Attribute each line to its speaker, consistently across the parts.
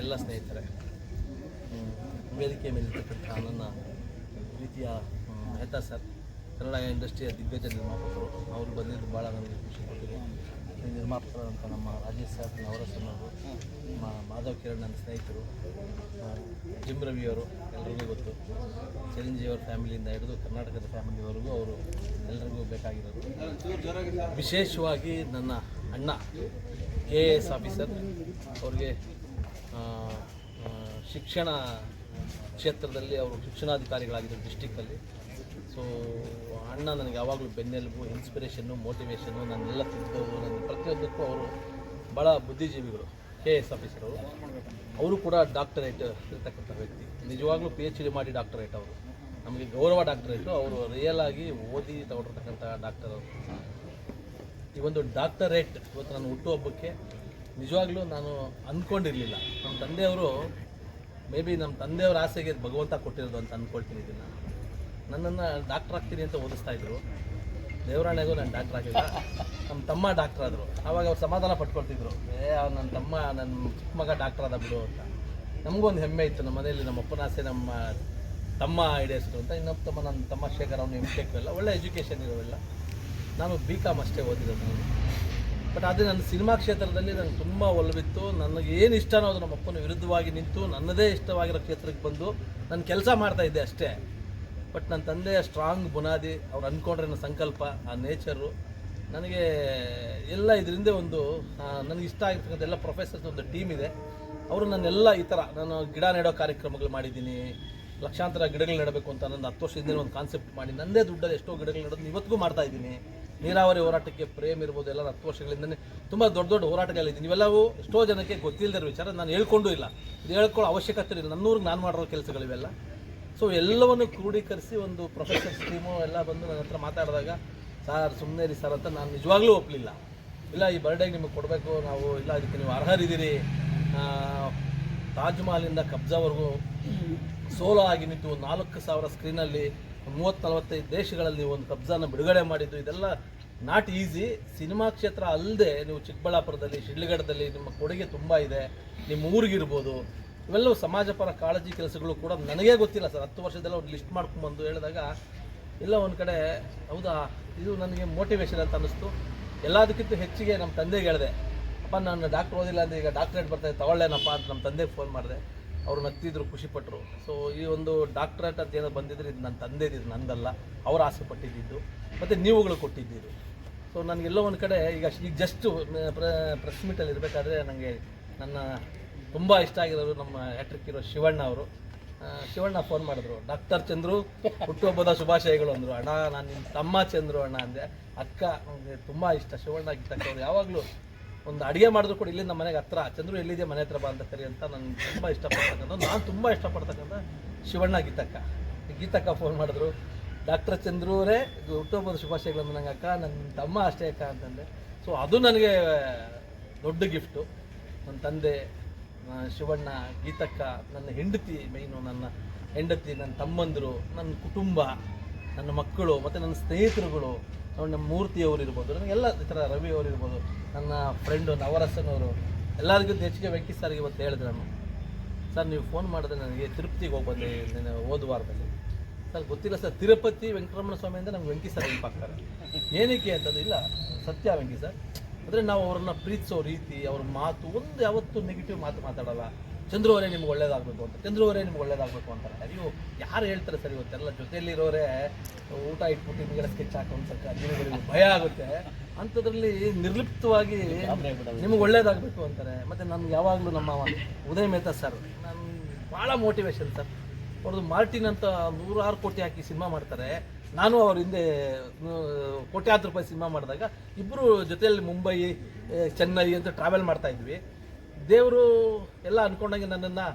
Speaker 1: ಎಲ್ಲ ಸ್ನೇಹಿತರೆ ಹ್ಮ್, ವೇದಿಕೆ ಮೇಲಿರ್ತಕ್ಕಂಥ ನನ್ನ ಪ್ರೀತಿಯ ಮೆಹ್ತಾ ಸರ್. ಕನ್ನಡ ಇಂಡಸ್ಟ್ರಿಯ ದಿಗ್ಗಜ ನಿರ್ಮಾಪಕರು ಅವರು ಬಂದಿದ್ದು ಭಾಳ ನನಗೆ ಖುಷಿ ಕೊಟ್ಟಿದೆ. ನಿರ್ಮಾಪಕರಾದಂಥ ನಮ್ಮ ರಾಜೇಶ್ ಸರ್ ನವರಸನವರು ನಮ್ಮ ಮಾಧವ್ ಕಿರಣ್ ನನ್ನ ಸ್ನೇಹಿತರು ಜಿಮ್ ರವಿಯವರು ಎಲ್ರಿಗೂ ಗೊತ್ತು. ಚಿರಂಜೀವಿಯವ್ರ ಫ್ಯಾಮಿಲಿಯಿಂದ ಹಿಡಿದು ಕರ್ನಾಟಕದ ಫ್ಯಾಮಿಲಿವರೆಗೂ ಅವರು ಎಲ್ರಿಗೂ ಬೇಕಾಗಿರೋದು. ವಿಶೇಷವಾಗಿ ನನ್ನ ಅಣ್ಣ ಕೆ ಎ ಎಸ್ ಆಫೀಸರ್ ಅವ್ರಿಗೆ ಶಿಕ್ಷಣ ಕ್ಷೇತ್ರದಲ್ಲಿ ಅವರು ಶಿಕ್ಷಣಾಧಿಕಾರಿಗಳಾಗಿದ್ದರು ಡಿಸ್ಟಿಕ್ಕಲ್ಲಿ ಸೊ ಅಣ್ಣ ನನಗೆ ಯಾವಾಗಲೂ ಬೆನ್ನೆಲುಬು ಇನ್ಸ್ಪಿರೇಷನ್ನು ಮೋಟಿವೇಶನ್ನು ನನ್ನೆಲ್ಲ ತಿದ್ದವರು ನನ್ನ ಪ್ರತಿಯೊಂದಕ್ಕೂ ಅವರು ಭಾಳ ಬುದ್ಧಿಜೀವಿಗಳು ಕೆ ಎಸ್ ಆಫೀಸರ್ ಅವರು. ಕೂಡ ಡಾಕ್ಟರೇಟ್ ಇರ್ತಕ್ಕಂಥ ವ್ಯಕ್ತಿ. ನಿಜವಾಗ್ಲೂ ಪಿ ಎಚ್ ಡಿ ಮಾಡಿ ಡಾಕ್ಟರೇಟ್ ಅವರು. ನಮಗೆ ಗೌರವ ಡಾಕ್ಟರೇಟು ಅವರು ರಿಯಲ್ ಆಗಿ ಓದಿ ತಗೊಂಡಿರ್ತಕ್ಕಂಥ ಡಾಕ್ಟರ್ ಅವರು. ಈ ಒಂದು ಡಾಕ್ಟರೇಟ್ ಇವತ್ತು ಹುಟ್ಟು ಹುಟ್ಟುಹಬ್ಬಕ್ಕೆ ನಿಜವಾಗ್ಲೂ ನಾನು ಅಂದ್ಕೊಂಡಿರಲಿಲ್ಲ ನಮ್ಮ ತಂದೆಯವರು ಮೇ ಬಿ ನಮ್ಮ ತಂದೆಯವರ ಆಸೆಗೆ ಭಗವಂತ ಕೊಟ್ಟಿರೋದು ಅಂತ ಅಂದ್ಕೊಳ್ತೀನಿ ಇದನ್ನು. ನನ್ನನ್ನು ಡಾಕ್ಟರ್ ಆಗ್ತೀನಿ ಅಂತ ಓದಿಸ್ತಾ ಇದ್ರು. ದೇವರಾಣೆಗೂ ನಾನು ಡಾಕ್ಟರ್ ಆಗಿಲ್ಲ. ನಮ್ಮ ತಮ್ಮ ಡಾಕ್ಟರ್ ಆದರು. ಆವಾಗ ಅವ್ರು ಸಮಾಧಾನ ಪಟ್ಕೊಳ್ತಿದ್ರು. ಏ, ಅವ್ನು ನನ್ನ ತಮ್ಮ ನನ್ನ ಚಿಕ್ಕ ಮಗ ಡಾಕ್ಟರ್ ಆದ ಬಿಡು ಅಂತ. ನಮಗೂ ಒಂದು ಹೆಮ್ಮೆ ಇತ್ತು. ನಮ್ಮ ಮನೆಯಲ್ಲಿ ನಮ್ಮ ಅಪ್ಪನ ಆಸೆ, ನಮ್ಮ ತಮ್ಮ ಈಡೇರಿಸಿದ್ರು ಅಂತ. ಇನ್ನೊಬ್ಬ ತಮ್ಮ ನನ್ನ ತಮ್ಮ ಶೇಖರ್ ಅವನು ಎಂ ಟೆಕ್ ಎಲ್ಲ. ಒಳ್ಳೆ ಎಜುಕೇಷನ್ ಇರೋವೆಲ್ಲ ನಾನು ಬಿ ಕಾಮ್ ಅಷ್ಟೇ ಓದಿರೋದು ನಾನು. ಬಟ್ ಅದೇ ನನ್ನ ಸಿನಿಮಾ ಕ್ಷೇತ್ರದಲ್ಲಿ ನನಗೆ ತುಂಬ ಒಲವಿತ್ತು. ನನಗೆ ಏನು ಇಷ್ಟನೋ ಅದು ನಮ್ಮ ಅಪ್ಪನ ವಿರುದ್ಧವಾಗಿ ನಿಂತು ನನ್ನದೇ ಇಷ್ಟವಾಗಿರೋ ಕ್ಷೇತ್ರಕ್ಕೆ ಬಂದು ನಾನು ಕೆಲಸ ಮಾಡ್ತಾ ಇದ್ದೆ ಅಷ್ಟೇ. ಬಟ್ ನನ್ನ ತಂದೆಯ ಸ್ಟ್ರಾಂಗ್ ಬುನಾದಿ, ಅವ್ರು ಅಂದ್ಕೊಂಡ್ರೆ ನನ್ನ ಸಂಕಲ್ಪ, ಆ ನೇಚರು, ನನಗೆ ಎಲ್ಲ ಇದರಿಂದ ಒಂದು ನನಗೆ ಇಷ್ಟ ಆಗಿರ್ತಕ್ಕಂಥ ಎಲ್ಲ ಪ್ರೊಫೆಸರ್ಸ್ ಒಂದು ಟೀಮ್ ಇದೆ. ಅವರು ನನ್ನೆಲ್ಲ ಈ ಥರ, ನಾನು ಗಿಡ ನೆಡೋ ಕಾರ್ಯಕ್ರಮಗಳು ಮಾಡಿದ್ದೀನಿ, ಲಕ್ಷಾಂತರ ಗಿಡಗಳು ನೆಡಬೇಕು ಅಂತ ನನ್ನ ಹತ್ತು ವರ್ಷದಿಂದ ಒಂದು ಕಾನ್ಸೆಪ್ಟ್ ಮಾಡಿ ನನ್ನದೇ ದುಡ್ಡಲ್ಲಿ ಎಷ್ಟೋ ಗಿಡಗಳು ನೆಡೋದು ಇವತ್ತಿಗೂ ಮಾಡ್ತಾ ಇದ್ದೀನಿ. ನೀರಾವರಿ ಹೋರಾಟಕ್ಕೆ ಪ್ರೇಮ್ ಇರ್ಬೋದು ಎಲ್ಲ ಹತ್ತು ವರ್ಷಗಳಿಂದನೇ, ತುಂಬ ದೊಡ್ಡ ದೊಡ್ಡ ಹೋರಾಟಗಳಿದ್ದೀನಿ ಇವೆಲ್ಲವೂ ಎಷ್ಟೋ ಜನಕ್ಕೆ ಗೊತ್ತಿಲ್ಲದ ವಿಚಾರ, ನಾನು ಹೇಳ್ಕೊಂಡು ಇಲ್ಲ. ಇದು ಹೇಳ್ಕೊಳ್ಳೋ ಅವಶ್ಯಕತೆ ಇಲ್ಲ ನನ್ನೂರಿಗೆ ನಾನು ಮಾಡಿರೋ ಕೆಲಸಗಳಿವೆಲ್ಲ. ಸೊ ಎಲ್ಲವನ್ನು ಕ್ರೋಢೀಕರಿಸಿ ಒಂದು ಪ್ರೊಫೆಸರ್ ಸ್ಕೀಮು ಎಲ್ಲ ಬಂದು ನನ್ನ ಹತ್ರ ಮಾತಾಡಿದಾಗ, ಸರ್ ಸುಮ್ಮನೆ ರೀ ಸರ್ ಅಂತ ನಾನು ನಿಜವಾಗ್ಲೂ ಒಪ್ಪಲಿಲ್ಲ ಇಲ್ಲ, ಈ ಬರ್ಡೇಗೆ ನಿಮಗೆ ಕೊಡಬೇಕು, ನಾವು ಇಲ್ಲ, ಅದಕ್ಕೆ ನೀವು ಅರ್ಹರಿದ್ದೀರಿ ತಾಜ್ ಮಹಲಿಂದ ಕಬ್ಜಾವರೆಗೂ ಸೋಲೋ ಆಗಿ ನಿಂತು ಒಂದು ನಾಲ್ಕು ಸಾವಿರ ಸ್ಕ್ರೀನಲ್ಲಿ ಮೂವತ್ತು ನಲವತ್ತೈದು ದೇಶಗಳಲ್ಲಿ ಒಂದು ಕಬ್ಜಾನ ಬಿಡುಗಡೆ ಮಾಡಿದ್ದು, ಇದೆಲ್ಲ ನಾಟ್ ಈಸಿ ಸಿನಿಮಾ ಕ್ಷೇತ್ರ ಅಲ್ಲದೆ ನೀವು ಚಿಕ್ಕಬಳ್ಳಾಪುರದಲ್ಲಿ, ಶಿಡ್ಲಘಟ್ಟದಲ್ಲಿ ನಿಮ್ಮ ಕೊಡುಗೆ ತುಂಬ ಇದೆ. ನಿಮ್ಮ ಊರಿಗಿರ್ಬೋದು ಇವೆಲ್ಲವೂ ಸಮಾಜಪರ ಕಾಳಜಿ ಕೆಲಸಗಳು ಕೂಡ ನನಗೇ ಗೊತ್ತಿಲ್ಲ ಸರ್. ಹತ್ತು ವರ್ಷದಲ್ಲ ಒಂದು ಲಿಸ್ಟ್ ಮಾಡ್ಕೊಂಬಂದು ಹೇಳಿದಾಗ ಎಲ್ಲ ಒಂದು ಕಡೆ, ಹೌದಾ, ಇದು ನನಗೆ ಮೋಟಿವೇಶನ್ ಅಂತ ಅನ್ನಿಸ್ತು. ಎಲ್ಲದಕ್ಕಿಂತ ಹೆಚ್ಚಿಗೆ ನಮ್ಮ ತಂದೆಗೆ ಹೇಳಿದೆ, ಅಪ್ಪ, ನಾನು ಡಾಕ್ಟ್ರ್ ಓದಿಲ್ಲ ಅಂದರೆ ಈಗ ಡಾಕ್ಟ್ರೇಟ್ ಬರ್ತಾಯಿದೆ ತಗೊಳ್ಳೇನಪ್ಪ ಅಂತ ನಮ್ಮ ತಂದೆಗೆ ಫೋನ್ ಮಾಡಿದೆ. ಅವರು ನಗ್ತಿದ್ರು ಖುಷಿಪಟ್ಟರು ಸೊ ಈ ಒಂದು ಡಾಕ್ಟ್ರೇಟ್ ಅಂತ ಏನೋ ಬಂದಿದ್ರೆ ಇದು ನನ್ನ ತಂದೆದು, ಇದು ನಂದಲ್ಲ. ಅವರು ಆಸೆ ಪಟ್ಟಿದ್ದು. ಮತ್ತು ನೀವುಗಳು ಕೊಟ್ಟಿದ್ದೀರಿ. ಸೊ ನನಗೆಲ್ಲೋ ಒಂದು ಕಡೆ ಈಗ ಈಗ ಜಸ್ಟು ಪ್ರೆಸ್ ಮೀಟಲ್ಲಿ ಇರಬೇಕಾದ್ರೆ ನನಗೆ ನನ್ನ ತುಂಬ ಇಷ್ಟ ಆಗಿರೋರು ನಮ್ಮ ಹ್ಯಾಟ್ರಿಕ್ ಇರೋ ಶಿವಣ್ಣ ಅವರು. ಶಿವಣ್ಣ ಫೋನ್ ಮಾಡಿದ್ರು. ಡಾಕ್ಟರ್ ಚಂದ್ರು, ಹುಟ್ಟುಹಬ್ಬದ ಶುಭಾಶಯಗಳು ಅಂದರು. ಅಣ್ಣ, ನಾನು ನಿಮ್ಮ ತಮ್ಮ ಚಂದ್ರು ಅಣ್ಣ ಅಂದೆ. ಅಕ್ಕ ನನಗೆ ತುಂಬ ಇಷ್ಟ. ಶಿವಣ್ಣ ಅವ್ರು ಯಾವಾಗಲೂ ಒಂದು ಅಡುಗೆ ಮಾಡಿದ್ರು ಕೂಡ ಇಲ್ಲಿ ನಮ್ಮ ಮನೆಗೆ ಹತ್ರ, ಚಂದ್ರು ಎಲ್ಲಿದೆ ಮನೆ ಹತ್ರ ಬಾ ಅಂತ ಕರಿ ಅಂತ ನಾನು ತುಂಬ ಇಷ್ಟಪಡ್ತಕ್ಕಂಥ, ನಾನು ತುಂಬ ಇಷ್ಟಪಡ್ತಕ್ಕಂಥ ಶಿವಣ್ಣ ಗೀತಕ್ಕ ಗೀತಕ್ಕ ಫೋನ್ ಮಾಡಿದ್ರು. ಡಾಕ್ಟರ್ ಚಂದ್ರೂರೇ, ಇದು ಹುಟ್ಟುಹಬ್ಬದ ಶುಭಾಶಯಗಳು ನಂಗೆ ಅಕ್ಕ ನನ್ನ ತಮ್ಮ ಅಷ್ಟೇ ಅಕ್ಕ ಅಂತಂದೆ. ಸೊ ಅದು ನನಗೆ ದೊಡ್ಡ ಗಿಫ್ಟು ನನ್ನ ತಂದೆ ಶಿವಣ್ಣ, ಗೀತಕ್ಕ, ನನ್ನ ಹೆಂಡತಿ ಮೈನು ನನ್ನ ಹೆಂಡತಿ, ನನ್ನ ತಮ್ಮಂದಿರು, ನನ್ನ ಕುಟುಂಬ, ನನ್ನ ಮಕ್ಕಳು, ಮತ್ತು ನನ್ನ ಸ್ನೇಹಿತರುಗಳು ನಮ್ಮ ಮೂರ್ತಿಯವರು ಇರ್ಬೋದು ನನಗೆಲ್ಲ ಈ ಥರ ರವಿ ಅವರು ಇರ್ಬೋದು, ನನ್ನ ಫ್ರೆಂಡು ನವರಸನವರು, ಎಲ್ಲರಿಗೂ ಹೆಚ್ಚಿಗೆ ವೆಂಕಿ ಸರ್ಗೆ ಇವತ್ತು ಹೇಳಿದೆ ನಾನು. ಸರ್ ನೀವು ಫೋನ್ ಮಾಡಿದ್ರೆ ನನಗೆ ತಿರುಪತಿಗೆ ಹೋಗ್ಬಂದೆ, ನೀನು ಹೋದ ಸರ್ ಗೊತ್ತಿಲ್ಲ ಸರ್ ತಿರುಪತಿ ವೆಂಕಟರಮಣ ಸ್ವಾಮಿ ಅಂದರೆ ನಮ್ಗೆ ವೆಂಕಿ ಸರ್ ನೆನಪಾಗ್ತಾರೆ ಏನಕ್ಕೆ ಅಂತಂದ್ರೆ, ಇಲ್ಲ, ಸತ್ಯ ವೆಂಕಿ ಸರ್ ಅಂದರೆ ನಾವು ಅವ್ರನ್ನ ಪ್ರೀತಿಸೋ ರೀತಿ, ಅವ್ರ ಮಾತು, ಒಂದು ಯಾವತ್ತೂ ನೆಗೆಟಿವ್ ಮಾತು ಮಾತಾಡಲ್ಲ. ಚಂದ್ರವರೇ ನಿಮ್ಗೆ ಒಳ್ಳೇದಾಗಬೇಕು ಅಂತ, ಚಂದ್ರವರೇ ನಿಮ್ಗೆ ಒಳ್ಳೇದಾಗಬೇಕು ಅಂತಾರೆ. ಅಯ್ಯೋ, ಯಾರು ಹೇಳ್ತಾರೆ ಸರ್ ಇವತ್ತೆಲ್ಲ ಜೊತೆಯಲ್ಲಿರೋರೇ ಊಟ ಇಟ್ಬಿಟ್ಟು ನಿಮಗೆಲ್ಲ ಸ್ಕೆಚ್ ಹಾಕೊಂಡು ಸ್ವಲ್ಪ ದಿನಗಳಿಗೆ ಭಯ ಆಗುತ್ತೆ. ಅಂಥದ್ರಲ್ಲಿ ನಿರ್ಲಿಪ್ತವಾಗಿ ನಿಮ್ಗೆ ಒಳ್ಳೇದಾಗಬೇಕು ಅಂತಾರೆ. ಮತ್ತು ನನ್ಗೆ ಯಾವಾಗಲೂ ನಮ್ಮ ಉದಯ ಮೆಹ್ತಾ ಸರ್ ನನ್ನ ಭಾಳ ಮೋಟಿವೇಶನ್ ಸರ್ ಅವ್ರದ್ದು ಮಾರ್ಟಿನ್ ಅಂತ ನೂರಾರು ಕೋಟಿ ಹಾಕಿ ಸಿನಿಮಾ ಮಾಡ್ತಾರೆ. ನಾನು ಅವ್ರ ಹಿಂದೆ ಕೋಟ್ಯಾತ್ ಕೋಟ್ಯಾಂತರ ರೂಪಾಯಿ ಸಿನಿಮಾ ಮಾಡಿದಾಗ ಇಬ್ಬರು ಜೊತೆಯಲ್ಲಿ ಮುಂಬೈ ಚೆನ್ನೈ ಅಂತ ಟ್ರಾವೆಲ್ ಮಾಡ್ತಾ ಇದ್ವಿ. ದೇವರು ಎಲ್ಲ ಅನ್ಕೊಂಡಂಗೆ ನನ್ನನ್ನು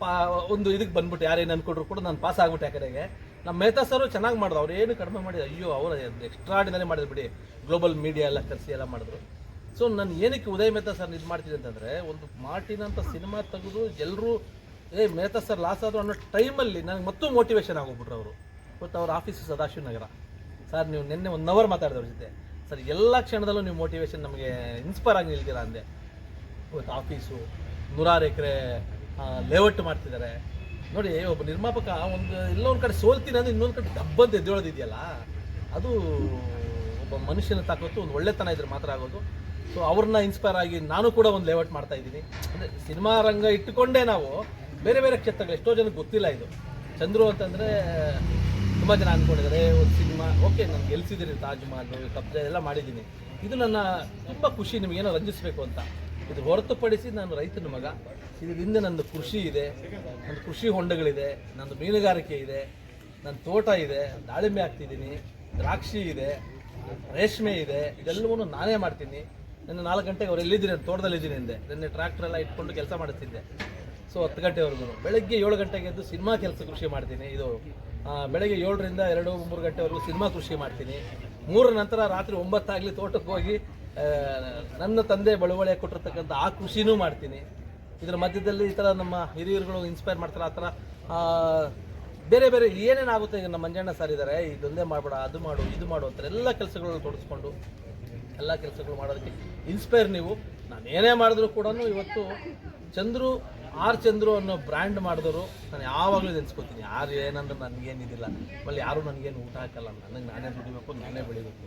Speaker 1: ಪಾ, ಒಂದು ಇದಕ್ಕೆ ಬಂದ್ಬಿಟ್ಟು ಯಾರೇನು ಅನ್ಕೊಂಡ್ರು ಕೂಡ ನಾನು ಪಾಸ್ ಆಗ್ಬಿಟ್ಟೆ ಆ ಕಡೆಗೆ. ನಮ್ಮ ಮೆಹ್ತಾ ಸರು ಚೆನ್ನಾಗಿ ಮಾಡಿದ್ರು. ಅವ್ರು ಏನು ಕಡಿಮೆ ಮಾಡಿದ್ರು, ಅಯ್ಯೋ, ಅವರು ಎಕ್ಸ್ಟ್ರಾಡಿನರಿ ಮಾಡಿದ್ರು ಬಿಡಿ. ಗ್ಲೋಬಲ್ ಮೀಡಿಯಾ ಎಲ್ಲ ಕರೆಸಿ ಎಲ್ಲ ಮಾಡಿದ್ರು. ಸೊ ನಾನು ಏನಕ್ಕೆ ಉದಯ್ ಮೆಹ್ತಾ ಸರ್ ಇದು ಮಾಡ್ತೀನಿ ಅಂತಂದರೆ, ಒಂದು ಮಾರ್ಟಿನ್ ಅಂತ ಸಿನಿಮಾ ತೆಗೆದು ಎಲ್ಲರೂ ಏ, ಮೆಹ್ತಾ ಸರ್ ಲಾಸ್ ಆದರು ಅನ್ನೋ ಟೈಮಲ್ಲಿ ನನಗೆ ಮತ್ತೂ ಮೋಟಿವೇಶನ್ ಆಗೋಗ್ಬಿಟ್ರು ಅವರು. ಇವತ್ತು ಅವ್ರ ಆಫೀಸು ಸದಾಶಿವ ನಗರ ಸರ್, ನೀವು ನಿನ್ನೆ ಒನ್ ಅವರ್ ಮಾತಾಡಿದವ್ರ ಜೊತೆ. ಸರ್, ಎಲ್ಲ ಕ್ಷಣದಲ್ಲೂ ನೀವು ಮೋಟಿವೇಶನ್ ನಮಗೆ ಇನ್ಸ್ಪೈರ್ ಆಗಿ ನಿಲ್ತೀರಾ ಅಂದೆ. ಇವತ್ತು ಆಫೀಸು, ನೂರಾರು ಎಕರೆ ಲೇಔಟ್ ಮಾಡ್ತಿದ್ದಾರೆ. ನೋಡಿ, ಒಬ್ಬ ನಿರ್ಮಾಪಕ ಒಂದು ಎಲ್ಲ ಒಂದು ಕಡೆ ಸೋಲ್ತೀನಿ ಅಂದ್ರೆ ಇನ್ನೊಂದು ಕಡೆ ಡಬ್ಬಂತ ಎದ್ದೇಳೋದಿದೆಯಲ್ಲ? ಅದು ಒಬ್ಬ ಮನುಷ್ಯನ ತಾಕತ್ತು, ಒಂದು ಒಳ್ಳೆತನ ಇದ್ರೆ ಮಾತ್ರ ಆಗೋದು. ಸೊ ಅವ್ರನ್ನ ಇನ್ಸ್ಪೈರ್ ಆಗಿ ನಾನು ಕೂಡ ಒಂದು ಲೇಔಟ್ ಮಾಡ್ತಾ ಇದ್ದೀನಿ. ಅಂದರೆ ಸಿನಿಮಾ ರಂಗ ಇಟ್ಟುಕೊಂಡೇ ನಾವು ಬೇರೆ ಬೇರೆ ಕ್ಷೇತ್ರಗಳು, ಎಷ್ಟೋ ಜನಕ್ಕೆ ಗೊತ್ತಿಲ್ಲ ಇದು. ಚಂದ್ರು ಅಂತಂದರೆ ತುಂಬ ಜನ ಅಂದ್ಕೊಂಡಿದ್ದಾರೆ ಒಂದು ಸಿನಿಮಾ, ಓಕೆ ನಾನು ಗೆಲ್ಸಿದ್ದೀನಿ ತಾಜ್ ಮಹಲ್ ಕಬ್ಜಾ ಎಲ್ಲ ಮಾಡಿದ್ದೀನಿ. ಇದು ನನ್ನ ತುಂಬ ಖುಷಿ ನಿಮಗೇನೋ ರಂಜಿಸಬೇಕು ಅಂತ. ಇದು ಹೊರತುಪಡಿಸಿ ನಾನು ರೈತನ ಮಗ. ಇದರಿಂದ ನನ್ನ ಕೃಷಿ ಇದೆ ನನ್ನ ಕೃಷಿ ಹೊಂಡಗಳಿದೆ ನನ್ನ ಮೀನುಗಾರಿಕೆ ಇದೆ ನನ್ನ ತೋಟ ಇದೆ, ದಾಳಿಂಬೆ ಹಾಕ್ತಿದ್ದೀನಿ, ದ್ರಾಕ್ಷಿ ಇದೆ, ರೇಷ್ಮೆ ಇದೆ ಇದೆಲ್ಲವೂ ನಾನೇ ಮಾಡ್ತೀನಿ. ನಿನ್ನೆ ನಾಲ್ಕು ಗಂಟೆಗೆ ಅವ್ರು ಎಲ್ಲಿದ್ದೀನಿ ತೋಟದಲ್ಲಿದ್ದೀನಿ ನನ್ನ ಟ್ರ್ಯಾಕ್ಟರ್ ಎಲ್ಲ ಇಟ್ಕೊಂಡು ಕೆಲಸ ಮಾಡುತ್ತಿದ್ದೆ ಸೊ ಹತ್ತು ಗಂಟೆವರೆಗೂ. ಬೆಳಗ್ಗೆ ಏಳು ಗಂಟೆಗೆ ಎದ್ದು ಸಿನಿಮಾ ಕೆಲಸ ಕೃಷಿ ಮಾಡ್ತೀನಿ. ಇದು ಬೆಳಗ್ಗೆ ಏಳರಿಂದ ಎರಡು ಮೂರು ಗಂಟೆವರೆಗೂ ಸಿನಿಮಾ ಕೃಷಿ ಮಾಡ್ತೀನಿ. ಮೂರ ನಂತರ ರಾತ್ರಿ ಒಂಬತ್ತಾಗಲಿ ತೋಟಕ್ಕೆ ಹೋಗಿ ನನ್ನ ತಂದೆ ಬಳುವಳಿ ಕೊಟ್ಟಿರ್ತಕ್ಕಂಥ ಆ ಕೃಷಿನೂ ಮಾಡ್ತೀನಿ. ಇದರ ಮಧ್ಯದಲ್ಲಿ ಈ ಥರ ನಮ್ಮ ಹಿರಿಯರುಗಳು ಇನ್ಸ್ಪೈರ್ ಮಾಡ್ತಾರೆ. ಆ ಥರ ಬೇರೆ ಬೇರೆ ಏನೇನಾಗುತ್ತೆ ಈಗ ನಮ್ಮ ಮಂಜಣ್ಣ ಸರ್ ಇದ್ದಾರೆ ಇದೊಂದೇ ಮಾಡಬೇಡ, ಅದು ಮಾಡು, ಇದು ಮಾಡು ಅಂತ ಎಲ್ಲ ಕೆಲಸಗಳನ್ನು ತೊಡಗಿಸ್ಕೊಂಡು ಎಲ್ಲ ಕೆಲಸಗಳು ಮಾಡೋದಕ್ಕೆ ಇನ್ಸ್ಪೈರ್ ನೀವು. ನಾನು ಏನೇ ಮಾಡಿದ್ರು ಕೂಡ ಇವತ್ತು ಚಂದ್ರು ಆರ್ ಚಂದ್ರು ಅನ್ನೋ ಬ್ರ್ಯಾಂಡ್ ಮಾಡಿದವರು ನಾನು ಯಾವಾಗಲೂ ನೆನೆಸ್ಕೋತೀನಿ ಯಾರು ಏನಂದ್ರೆ ನನಗೇನಿದಿಲ್ಲ. ಆಮೇಲೆ ಯಾರು ನನಗೇನು ಊಟ ಹಾಕಲ್ಲ. ನನಗೆ ನಾನೇ ದುಡಿಬೇಕು, ನಾನೇ ಬೆಳಿಬೇಕು.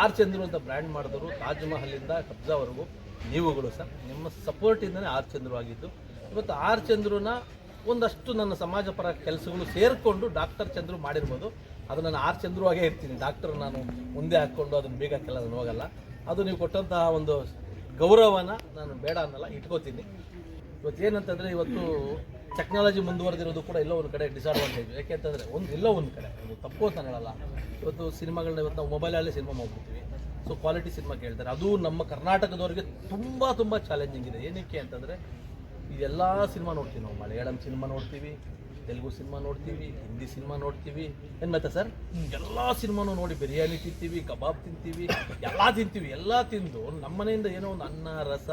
Speaker 1: ಆರ್ ಚಂದ್ರು ಅಂತ ಬ್ರ್ಯಾಂಡ್ ಮಾಡಿದವರು ತಾಜ್ ಮಹಲಿಂದ ಕಬ್ಜಾವರೆಗೂ ನೀವುಗಳು ಸರ್. ನಿಮ್ಮ ಸಪೋರ್ಟಿಂದನೇ ಆರ್ ಚಂದ್ರು ಆಗಿದ್ದು. ಇವತ್ತು ಆರ್ ಚಂದ್ರನ ಒಂದಷ್ಟು ನನ್ನ ಸಮಾಜ ಪರ ಕೆಲಸಗಳು ಸೇರಿಕೊಂಡು ಡಾಕ್ಟರ್ ಚಂದ್ರು ಮಾಡಿರ್ಬೋದು. ಅದು ನಾನು ಆರ್ ಚಂದ್ರು ಆಗೇ ಇರ್ತೀನಿ. ಡಾಕ್ಟರ್ ನಾನು ಮುಂದೆ ಹಾಕ್ಕೊಂಡು ಅದನ್ನು ಬೇಗ ನಾನು ಹೋಗಲ್ಲ. ಅದು ನೀವು ಕೊಟ್ಟಂತಹ ಒಂದು ಗೌರವನ ನಾನು ಬೇಡ ಅನ್ನಲ್ಲ, ಇಟ್ಕೋತೀನಿ. ಇವತ್ತು ಏನಂತಂದರೆ ಇವತ್ತು ಟೆಕ್ನಾಲಜಿ ಮುಂದುವರೆದಿರೋದು ಕೂಡ ಎಲ್ಲೋ ಒಂದು ಕಡೆ ಡಿಸಡ್ವಾಂಟೇಜ್ ಯಾಕೆಂತಂದರೆ ಒಂದು ಎಲ್ಲೋ ಒಂದು ಕಡೆ. ತಪ್ಪು ಅಂತ ಹೇಳಲ್ಲ. ಇವತ್ತು ಸಿನಿಮಾಗಳನ್ನ ಇವತ್ತು ನಾವು ಮೊಬೈಲಲ್ಲೇ ಸಿನಿಮಾ ಮಾಡ್ಬಿಡ್ತೀವಿ. ಸೊ ಕ್ವಾಲಿಟಿ ಸಿನಿಮಾ ಕೇಳ್ತಾರೆ. ಅದು ನಮ್ಮ ಕರ್ನಾಟಕದವರಿಗೆ ತುಂಬ ತುಂಬ ಚಾಲೆಂಜಿಂಗ್ ಇದೆ. ಏನಕ್ಕೆ ಅಂತಂದರೆ ಇದೆಲ್ಲ ಸಿನಿಮಾ ನೋಡ್ತೀವಿ ನಾವು. ಮಲಯಾಳಂ ಸಿನಿಮಾ ನೋಡ್ತೀವಿ, ತೆಲುಗು ಸಿನಿಮಾ ನೋಡ್ತೀವಿ, ಹಿಂದಿ ಸಿನಿಮಾ ನೋಡ್ತೀವಿ. ಏನು ಮತ್ತೆ ಸರ್? ಎಲ್ಲ ಸಿನಿಮಾನು ನೋಡಿ ಬಿರಿಯಾನಿ ತಿಂತೀವಿ, ಕಬಾಬ್ ತಿಂತೀವಿ, ಎಲ್ಲ ತಿಂತೀವಿ. ಎಲ್ಲ ತಿಂದು ನಮ್ಮನೆಯಿಂದ ಏನೋ ಒಂದು ಅನ್ನ, ರಸ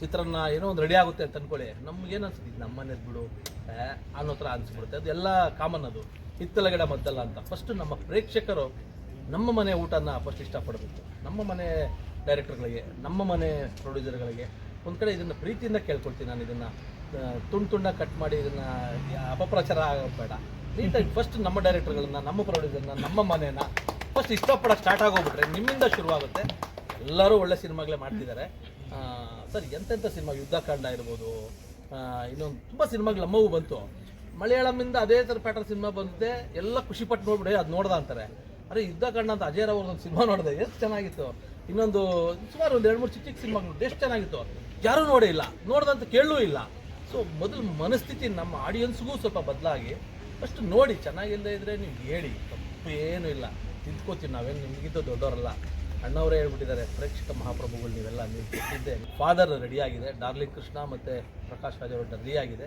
Speaker 1: ಚಿತ್ರಾನ್ನ ಏನೋ ಒಂದು ರೆಡಿ ಆಗುತ್ತೆ ಅಂತ ಅನ್ಕೊಳ್ಳಿ. ನಮ್ಗೇನು ಅನ್ಸುತ್ತೆ? ಇದು ನಮ್ಮ ಮನೆದು ಬಿಡು ಅನ್ನೋ ಥರ ಅನಿಸ್ಬಿಡುತ್ತೆ. ಅದು ಎಲ್ಲ ಕಾಮನ್ ಅದು. ಹಿತ್ತಲಗಡ ಮದ್ದಲ್ಲ ಅಂತ. ಫಸ್ಟ್ ನಮ್ಮ ಪ್ರೇಕ್ಷಕರು ನಮ್ಮ ಮನೆ ಊಟನ ಫಸ್ಟ್ ಇಷ್ಟಪಡಬೇಕು. ನಮ್ಮ ಮನೆ ಡೈರೆಕ್ಟರ್ಗಳಿಗೆ ನಮ್ಮ ಮನೆ ಪ್ರೊಡ್ಯೂಸರ್ಗಳಿಗೆ ಒಂದು ಕಡೆ ಇದನ್ನು ಪ್ರೀತಿಯಿಂದ ಕೇಳ್ಕೊಳ್ತೀನಿ ನಾನು ಇದನ್ನು. ತುಂಡು ತುಂಡ ಕಟ್ ಮಾಡಿ ಇದನ್ನು ಅಪಪ್ರಚಾರ ಆಗಬೇಡ ನೀಟಾಗಿ ಫಸ್ಟ್ ನಮ್ಮ ಡೈರೆಕ್ಟರ್ಗಳನ್ನ ನಮ್ಮ ಪ್ರೊಡ್ಯೂಸರ್ನ ನಮ್ಮ ಮನೆನ ಫಸ್ಟ್ ಇಷ್ಟಪಡೋಕ್ಕೆ ಸ್ಟಾರ್ಟ್ ಆಗೋಗ್ಬಿಟ್ರೆ ನಿಮ್ಮಿಂದ ಶುರುವಾಗುತ್ತೆ. ಎಲ್ಲರೂ ಒಳ್ಳೆ ಸಿನಿಮಾಗಳೇ ಮಾಡ್ತಿದ್ದಾರೆ. ಸರ್ ಎಂತೆಂಥ ಸಿನಿಮಾ? ಯುದ್ಧಕಾಂಡ ಇರ್ಬೋದು ಇನ್ನೊಂದು ತುಂಬ ಸಿನಿಮಾಗಳು ನಮ್ಮವು ಬಂತು. ಮಲಯಾಳಮಿಂದ ಅದೇ ಥರ ಪ್ಯಾಟರ್ನ್ ಸಿನಿಮಾ ಬಂದಿದೆ. ಎಲ್ಲ ಖುಷಿ ಪಟ್ಟು ನೋಡ್ಬಿಡಿ, ಅದು ನೋಡ್ದ ಅಂತಾರೆ. ಅರೆ ಯುದ್ಧಕಾಂಡ ಅಂತ ಅಜಯ್ ರಾವ್ ಒಂದು ಸಿನಿಮಾ ನೋಡಿದೆ, ಎಷ್ಟು ಚೆನ್ನಾಗಿತ್ತು. ಇನ್ನೊಂದು, ಸುಮಾರು ಒಂದು ಎರಡು ಮೂರು ಚಿಕ್ಕ ಚಿಕ್ಕ ಸಿನಿಮಾಗಳು ಎಷ್ಟು ಚೆನ್ನಾಗಿತ್ತು. ಯಾರೂ ನೋಡೇ ಇಲ್ಲ, ನೋಡ್ದಂತ ಕೇಳಲೂ ಇಲ್ಲ. ಸೊ ಮೊದಲು ಮನಸ್ಥಿತಿ ನಮ್ಮ ಆಡಿಯನ್ಸ್ಗೂ ಸ್ವಲ್ಪ ಬದಲಾಗಿ ಫಸ್ಟ್ ನೋಡಿ ಚೆನ್ನಾಗಿಲ್ಲದೆ ಇದ್ರೆ ನೀವು ಹೇಳಿ ತಪ್ಪು ಏನೂ ಇಲ್ಲ. ತಿದ್ಕೋತೀವಿ ನಾವೇನು ನಿಮಗಿಂತ ದೊಡ್ಡವರಲ್ಲ. ಅಣ್ಣವರೇ ಹೇಳ್ಬಿಟ್ಟಿದ್ದಾರೆ, ಪ್ರೇಕ್ಷಕ ಮಹಾಪ್ರಭುಗಳು ನೀವೆಲ್ಲ ನೀವು ಕೊಟ್ಟಿದ್ದೆ ಫಾದರ್ ರೆಡಿಯಾಗಿದೆ ಡಾರ್ಲಿಂಗ್ ಕೃಷ್ಣ ಮತ್ತು ಪ್ರಕಾಶ್ ರಾಜ್ ಅವರು ರೆಡಿಯಾಗಿದೆ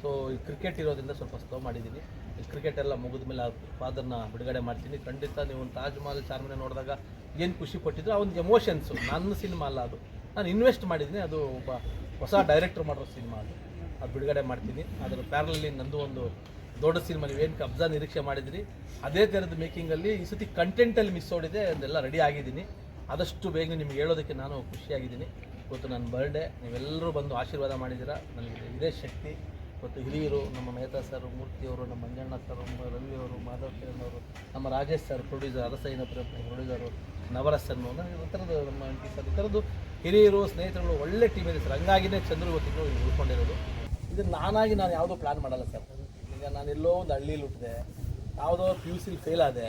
Speaker 1: ಸೊ ಈ ಕ್ರಿಕೆಟ್ ಇರೋದ್ರಿಂದ ಸ್ವಲ್ಪ ಸ್ಲೋ ಮಾಡಿದ್ದೀನಿ. ಈ ಕ್ರಿಕೆಟ್ ಎಲ್ಲ ಮುಗಿದ ಮೇಲೆ ಫಾದರ್ನ ಬಿಡುಗಡೆ ಮಾಡ್ತೀನಿ. ಖಂಡಿತ ನೀವು ಒಂದು ತಾಜ್ ಮಹಲ್ ಚಾರ್ಮನೆ ನೋಡಿದಾಗ ಏನು ಖುಷಿ ಪಟ್ಟಿದ್ರು ಆ ಒಂದು ಎಮೋಷನ್ಸು ನನ್ನ ಸಿನಿಮಾ ಅಲ್ಲ ಅದು. ನಾನು ಇನ್ವೆಸ್ಟ್ ಮಾಡಿದ್ದೀನಿ, ಅದು ಒಬ್ಬ ಹೊಸ ಡೈರೆಕ್ಟ್ರ್ ಮಾಡಿರೋ ಸಿನಿಮಾ ಅದು. ಅದು ಬಿಡುಗಡೆ ಮಾಡ್ತೀನಿ. ಅದರ ಪ್ಯಾರಲಲ್ಲಿ ನಂದು ಒಂದು ದೊಡ್ಡ ಸಿನಿಮಾ ನೀವೇನು ಕಬ್ಜಾ ನಿರೀಕ್ಷೆ ಮಾಡಿದ್ರಿ? ಅದೇ ಥರದ ಮೇಕಿಂಗಲ್ಲಿ ಈ ಸತಿ ಕಂಟೆಂಟಲ್ಲಿ ಮಿಸ್ ಓಡಿದೆ ಅದೆಲ್ಲ ರೆಡಿ ಆಗಿದ್ದೀನಿ. ಆದಷ್ಟು ಬೇಗ ನಿಮ್ಗೆ ಹೇಳೋದಕ್ಕೆ ನಾನು ಖುಷಿಯಾಗಿದ್ದೀನಿ. ಇವತ್ತು ನನ್ನ ಬರ್ಡೇ ನೀವೆಲ್ಲರೂ ಬಂದು ಆಶೀರ್ವಾದ ಮಾಡಿದ್ದೀರಾ? ನನಗೆ ಇದೇ ಶಕ್ತಿ. ಇವತ್ತು ಹಿರಿಯರು, ನಮ್ಮ ಮೆಹತಾ ಸರ್ ಮೂರ್ತಿಯವರು ನಮ್ಮ ಮಂಜಣ್ಣ ಸರ್ ನಮ್ಮ ರವಿ ಅವರು, ಮಾಧವ್ ಕಿರಣ್ ಅವರು, ನಮ್ಮ ರಾಜೇಶ್ ಸರ್ ಪ್ರೊಡ್ಯೂಸರ್ ಅರಸೈನ ಪ್ರೊಡ್ಯೂಸರು ನವರಸ್ ಸನ್ನು ಈ ಥರದ ನಮ್ಮ ಸರ್ ಈ ಥರದ್ದು ಹಿರಿಯರು, ಸ್ನೇಹಿತರುಗಳು, ಒಳ್ಳೆ ಟೀಮ್ ಇದೆ ಸರ್ ಹಂಗಾಗಿನೇ ಚಂದ್ರು ಇವತ್ತಿಗೂ ಉಳ್ಕೊಂಡಿರೋದು. ಇದನ್ನು ನಾನಾಗಿ ನಾನು ಯಾವುದೂ ಪ್ಲ್ಯಾನ್ ಮಾಡಲ್ಲ ಸರ್ ಈಗ ನಾನು ಎಲ್ಲೋ ಒಂದು ಹಳ್ಳಿಲಿ ಹುಟ್ಟಿದೆ ಯಾವುದೋ ಪಿ ಯು ಸಿಲಿ ಫೇಲ್ ಆದೆ.